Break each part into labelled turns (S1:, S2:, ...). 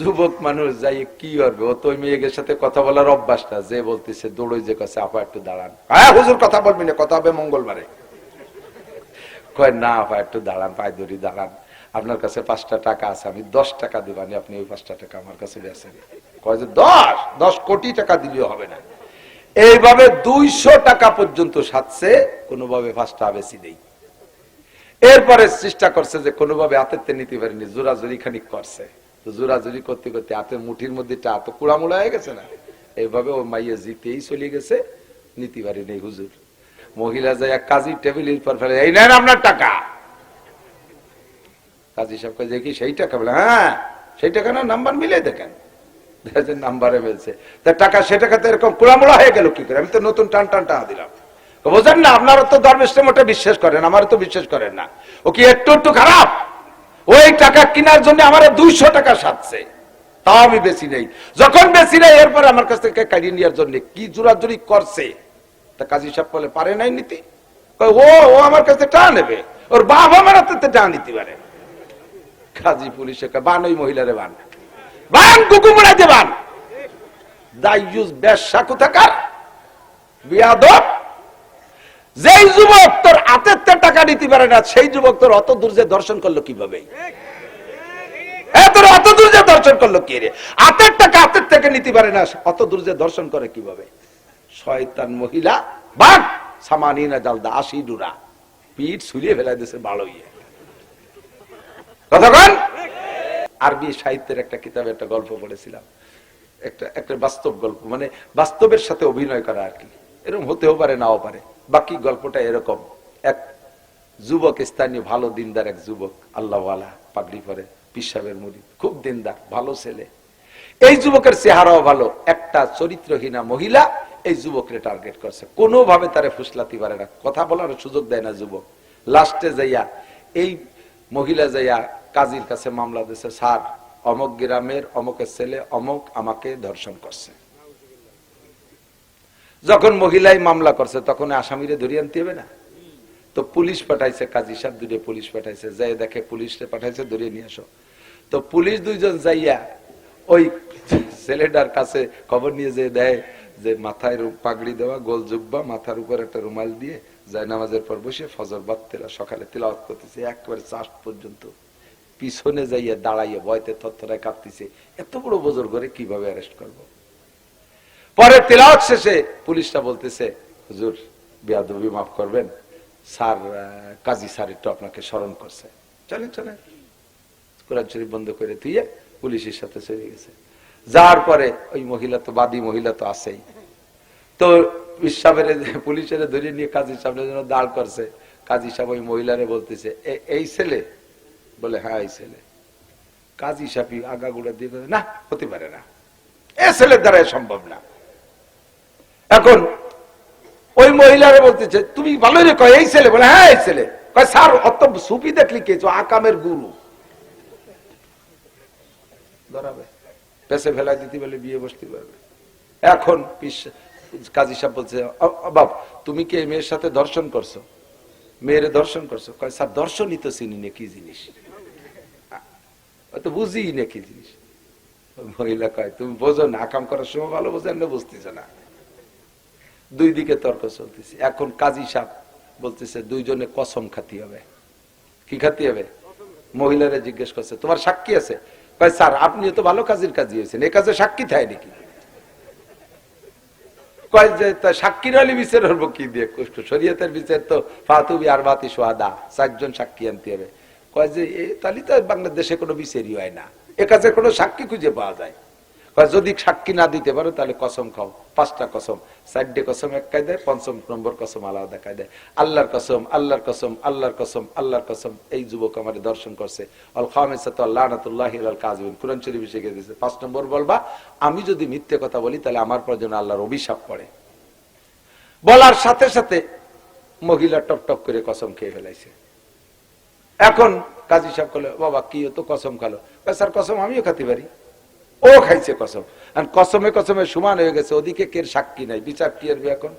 S1: যুবক মানুষ যাই কি করবে? ও তো মেয়েদের সাথে কথা বলার অভ্যাসটা। যে বলতেছে দৌড়ই যে কাছে আপা একটু দাঁড়ান। হ্যাঁ হুজুর কথা বলবি না কথা হবে মঙ্গলবারে। কয় না আপা একটু দাঁড়ান পায়ে ধরি দাঁড়ান। আপনার কাছে পাঁচটা টাকা আছে আমি দশ টাকা দিবানি আপনি ওই পাঁচটা টাকা আমার কাছে বেছেন কয় যে দশ? দশ কোটি টাকা দিলেও হবে না। এইভাবে দুইশো টাকা পর্যন্ত সাথে কোনোভাবে পাঁচটা বেশি দেই এরপরে চেষ্টা করছে যে কোনোভাবে হাতের নিতে পারেনি জোরাজুরি খানিক করছে। তো জোরাজুরি করতে করতে হাতের মুঠির মধ্যে চা তো কুড়ামুড়া হয়ে গেছে না? এইভাবে ও মাইয়া জিতেই চলে গেছে নিতে পারিনি হুজুর। মহিলা যায় কাজী টেবিলের পর ফেলে, এই নেন আপনার টাকা। কাজী সেই টাকা বলে হ্যাঁ সেই টাকা না, নাম্বার মিলে দেখেন। নাম্বারে মিলছে। তা টাকা সে টাকাতে এরকম কুড়ামুড়া হয়ে গেল কি করে? আমি তো নতুন টান টান টাকা দিলাম। তো বোঝেন না, আপনারা তো ধর্মের বিশ্বাস করেন আমার তো বিশ্বাস করেন না। ও কি একটু একটু খারাপ? ওই টাকা কেনার জন্য আমার দুইশো টাকা সাজছে তাও আমি বেশি নেই। যখন বেশি নেই, এরপরে আমার কাছ থেকে কাটিয়ে নেওয়ার জন্য কি জোরাজুরি করছে? তা কাজী সাহেব বলে, পারে নাই নিতে। ও ও আমার কাছে টা নেবে। ওর বাবা আমার হাতে টা নিতে পারে। কাজী পুলিশে বান ওই মহিলারে বান। বান কুকুমুড়া যে বান। দাইয়ুস বেশ্যা কোথাকার? বিয়াদব যেই যুবক তোর হাতের তে টাকা নিতে পারে না, সেই যুবক তোর অত দূর যে দর্শন করল কীভাবে? তোর অত দূর যে দর্শন করল কি রে? হাতের টাকা হাতের থেকে নিতে পারে না, অত দূর যে দর্শন করে কীভাবে? শয়তান মহিলা, বাঘ জালদা ডুরা। পিঠ ছুলিয়ে ফেলাই দিয়েছে আরবি সাহিত্যের একটা কিতাবে একটা গল্প পড়েছিলাম। একটা একটা বাস্তব গল্প মানে বাস্তবের সাথে অভিনয় করা আর কি। এরকম হতেও পারে, নাও পারে। বাকি গল্পটা এরকম। এক যুবক, স্থানীয় ভালো দিনদার এক যুবক, আল্লাহওয়ালা, পাগড়ি পরে, পিসাবের মুড়ি। খুব দিনদার, ভালো ছেলে। এই যুবকের চেহারাও ভালো। একটা চরিত্রহীনা মহিলা এই যুবককে টার্গেট করছে। কোনোভাবে তারে ফুসলাতে পারে না। কথা বলার সুযোগ দেয় না যুবক। লাস্টে যাইয়া, এই মহিলা যাইয়া কাজীর কাছে মামলা দিয়েছে স্যার, অমক গ্রামের অমকের ছেলে অমক আমাকে ধর্ষণ করছে। যখন মহিলাই মামলা করছে, তখন আসামিরে ধরিয়ে আনতে হবে না। তো পুলিশ পাঠাইছে, কাজী সাহেব দুটো পুলিশ পাঠাইছে যাই দেখে পুলিশে পাঠাইছে, ধরিয়ে নিয়ে আসো। তো পুলিশ দুইজন যাইয়া ওই ছেলেটার কাছে খবর নিয়ে যে দেয় যে মাথায় পাগড়ি দেওয়া, গোল জুব্বা, মাথার উপর একটা রুমাল দিয়ে যায় নামাজের পর বসে ফজর বাদ তেলা সকালে তেলাওয়াত করতেছে, একবারে চাষ পর্যন্ত। পিছনে যাইয়া দাঁড়াইয়া ভয়তে থরথরায় কাঁপতেছে, এত বড় বোজর করে কীভাবে অ্যারেস্ট করব। পরে তেলাওয়াত শেষে পুলিশটা বলতেছে, হুজুর, বিয়াদবি মাফ করবেন। স্যার কাজী স্যার একটু আপনাকে স্মরণ করছে। চলেন চলেন কোরআন শরীফ বন্ধ করে তুইয়ে পুলিশের সাথে চলে গেছে। যাওয়ার পরে ওই মহিলা তো, বাদী মহিলা তো আছেই। তো সাহেবের, পুলিশের ধরে নিয়ে কাজী সাহেবের জন্য দাঁড় করছে। কাজী সাহেব ওই মহিলারে বলতেছে, "এ- এই ছেলে? বলে হ্যাঁ এই ছেলে। কাজী সাহেব আগাগুড়া দিয়ে না, হতে পারে না। এ ছেলের দ্বারা সম্ভব না। এখন, ওই মহিলারে বলতেছে, তুমি ভালো রে, কয়, এই ছেলে বলে হ্যাঁ এই ছেলে। কয়, স্যার, অত সুপি দেখলি কে? আকামের গুরু। ধরাবে। পেছে ফেলাই দিতে বলে বিয়ে বসতে পারবে। এখন কাজী সাহেব বলছে, "অ- অ, বাপ, তুমি কি মেয়ের সাথে দর্শন করছ? মেয়ের দর্শন করছ। কয়, স্যার, দর্শনই তো চিনি না, কি জিনিস? তো বুঝি না, কি জিনিস। মহিলা কয়, তুমি বোঝো না, আকাম করার সময় ভালো বোঝেন না বুঝতেছে না। দুই দিকে তর্ক চলতেছে। এখন কাজী সাহেব বলতেছে, দুইজনে কসম খাতি হবে। কি খাতি হবে? মহিলারা জিজ্ঞেস করছে, তোমার সাক্ষী আছে? স্যার আপনি তো ভালো কাজের কাজী হয়েছেন। এই কাজে সাক্ষী থাকে নাকি? কয়, যে সাক্ষীর হলে বিচার হব কি দিয়ে? শরীয়তের বিচার তো ফাতুবি আর বাতি সোয়াদা চারজন সাক্ষী আনতে হবে। কয়, যে তাহলে তো বাংলাদেশে কোনো বিচারই হয় না। এ কাজে কোনো সাক্ষী খুঁজে পাওয়া যায়। কয় যদি সাক্ষী না দিতে পারো তাহলে কসম খাও। পাঁচটা কসম। চারটে কসম এক কায় দেয় পঞ্চম নম্বর কসম আলাদা কায়দায়। আল্লাহর কসম আল্লাহর কসম আল্লাহর কসম আল্লাহর কসম এই যুবক আমার দর্শন করছে। অল খামেসাত আল্লাহনাতুল্লাহ আল কাজবিন কুরআন শরীফ শিখে দিয়েছে পাঁচ নম্বর বলবা আমি যদি মিথ্যে কথা বলি তাহলে আমার পর যেন আল্লাহর অভিশাপ পড়ে। বলার সাথে সাথে মহিলা টপ টপ করে কসম খেয়ে ফেলাইছে। এখন কাজী সাহেব বলে বাবা কি তো কসম খালো? কয়, স্যার কসম আমিও খাতে পারি। ও খাইছে কসম। আর কসমে কসমে সমান হয়ে গেছে, ওদিকে কে সাক্ষী নাই, বিচার কি আসবে এখন?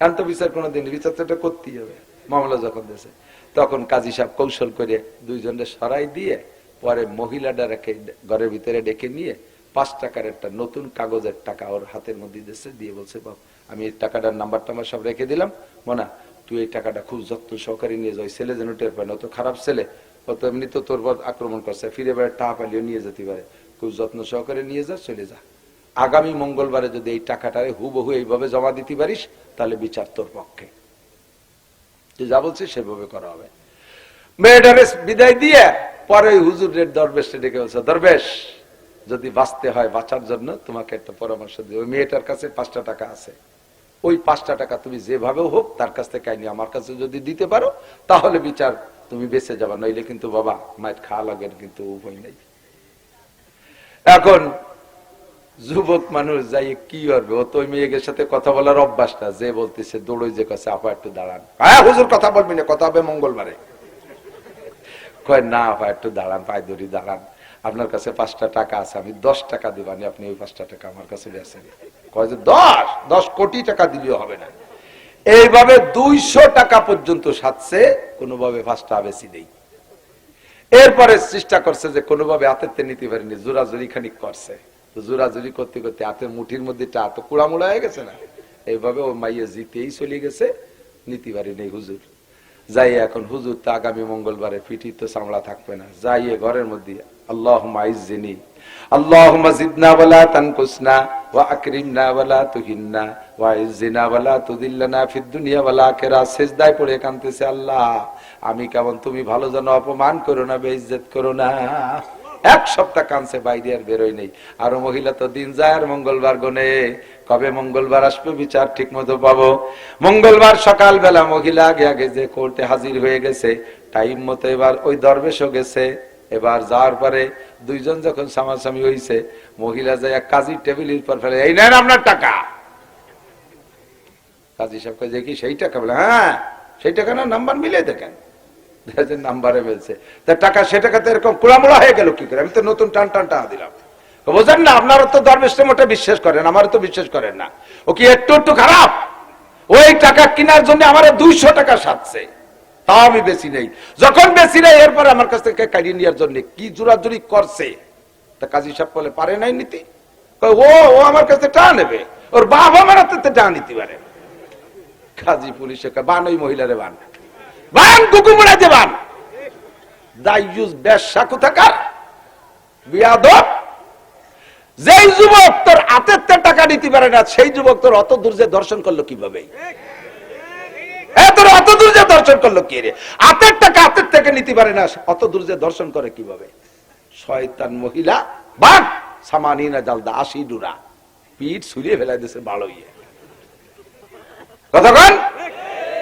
S1: এখন তো বিচার কোনোদিন বিচার তো এটা করতেই হবে, মামলা যখন দেশে। তখন কাজী সাহেব কৌশল করে দুইজনের সরাই দিয়ে, পরে মহিলাটা রেখে ঘরের ভিতরে ডেকে নিয়ে, পাঁচ টাকার একটা নতুন কাগজের টাকা ওর হাতের মধ্যে দিচ্ছে দিয়ে বলছে, বাপ, আমি এই টাকাটার নাম্বার টাম্বার সব রেখে দিলাম। মোনা, তুই এই টাকাটা খুব যত্ন সহকারে নিয়ে যাও ওই ছেলে যেন টের পায়, না ও তো খারাপ ছেলে। ও তো এমনি তো তোর আক্রমণ করছে, ফিরে বেড়ে টাকা পালিয়ে নিয়ে যেতে পারে। খুব যত্ন সহকারে নিয়ে যা, চলে যা। আগামী মঙ্গলবারে যদি এই টাকাটারে হুবহু এইভাবে জমা দিতে পারিস, তাহলে বিচার তোর পক্ষে। তুই যা বলছিস, সেভাবে করা হবে। মেয়েটারে বিদায় দিয়ে পরে ওই হুজুরের দরবেশে ডেকে বলছে, দরবেশ, যদি বাঁচতে হয় বাঁচার জন্য তোমাকে একটা পরামর্শ দিই। মেয়েটার কাছে পাঁচটা টাকা আছে। ওই পাঁচটা টাকা তুমি যেভাবেও হোক তার কাছ থেকে আইনি আমার কাছে যদি দিতে পারো, তাহলে বিচার তুমি বেঁচে যাবা। নইলে কিন্তু বাবা, মায়ের খাওয়া লাগে কিন্তু উপায় নেই। এখন যুবক মানুষ যাই কি করবে? ও তো মেয়েদের সাথে কথা বলার অভ্যাস না। যে বলতেছে দৌড়ই যে কাছে আপা একটু দাঁড়ান। হ্যাঁ হুজুর কথা বলবি না কথা হবে মঙ্গলবারে। কয় না আপা একটু দাঁড়ান পায়ে দড়ি দাঁড়ান। আপনার কাছে পাঁচটা টাকা আছে আমি দশ টাকা দিবানি আপনি ওই পাঁচটা টাকা আমার কাছে বেছেন কয় যে দশ? দশ কোটি টাকা দিলেও হবে না। এইভাবে দুইশো টাকা পর্যন্ত সাথে কোনোভাবে পাঁচটা বেশি দেই এরপরে চেষ্টা করছে যে কোনোভাবে হাতের নিতে পারেনি জোরাজুরি খানিক করছে। জোরাজুরি করতে করতে হাতের মুঠির মধ্যে চা তো কুড়ামুড়া হয়ে গেছে না? এইভাবে ও মাইয়া জিতেই চলে গেছে, নিতে পারিনি হুজুর। যাই এখন হুজুর তো আগামী মঙ্গলবারে পিঠি তো চামড়া থাকবে না। যাইয়ে ঘরের মধ্যে আল্লাহ মাইজিনী আল্লাহ জিদনা ওয়ালা তানকুসনা ওয়া আকরিমনা ওয়ালা তুহিন্না। পড়ে আল্লাহ। আমি কেমন তুমি ভালো জানো অপমান করো না, বেইজ্জত করো না। এক সপ্তাহ কানছে বাইরে আর বেরোয় নেই। আরও মহিলা তো দিন যায় আর মঙ্গলবার গনে। কবে মঙ্গলবার আসবে বিচার ঠিক মতো পাবো। মঙ্গলবার সকাল বেলা মহিলা আগে আগে যে কোর্টে হাজির হয়ে গেছে, টাইম মতো এবার ওই দরবেশও গেছে। এবার যাওয়ার পরে দুইজন যখন সামাসামি হয়েছে মহিলা যায় কাজী টেবিলের পর ফেলে, এই নেন আপনার টাকা। কাজী সাহেবকে দেখি সেই টাকা বলে হ্যাঁ সেই টাকা না, নাম্বার দেখেন। নাম্বারে বলছে, তা টাকা সে টাকা এরকম হয়ে গেল কি করে? আমি তো নতুন টান টান টাকা দিলাম বোঝেন না, আপনারা তো মোটে বিশ্বাস করেন আমার তো বিশ্বাস করেন না। ও কি একটু একটু খারাপ? ওই টাকা কেনার জন্য আমার দুইশো টাকা সাজছে তাও আমি বেশি নেই। যখন বেশি নেই, এরপরে আমার কাছ থেকে কাটিয়ে নেওয়ার জন্য কি জোরাজুরি করছে? তা কাজী সাহেব বলে, পারে নাই নীতি? ও ও আমার কাছে টা নেবে। ওর বাপ আমার হাতে টা নিতে পারে কাজী পুলিশে বান ওই মহিলারে বান। বান বান। বেশ্যা কোথাকার? বিয়াদব। যেই যুবক তোর টাকা নিতে পারে না, সেই যুবক তোর অত দূর যে দর্শন করল কীভাবে? অত দূর যে দর্শন করল কি রে? হাতের টাকা হাতের থেকে নিতে পারে না, অত দূর যে দর্শন করে কীভাবে? শয়তান মহিলা বাঘ সামানিনা জালদা, আশি ডুরা। পিঠ ছুলিয়ে ফেলাই দিছে বাড়ো ইয়ে কতক্ষণ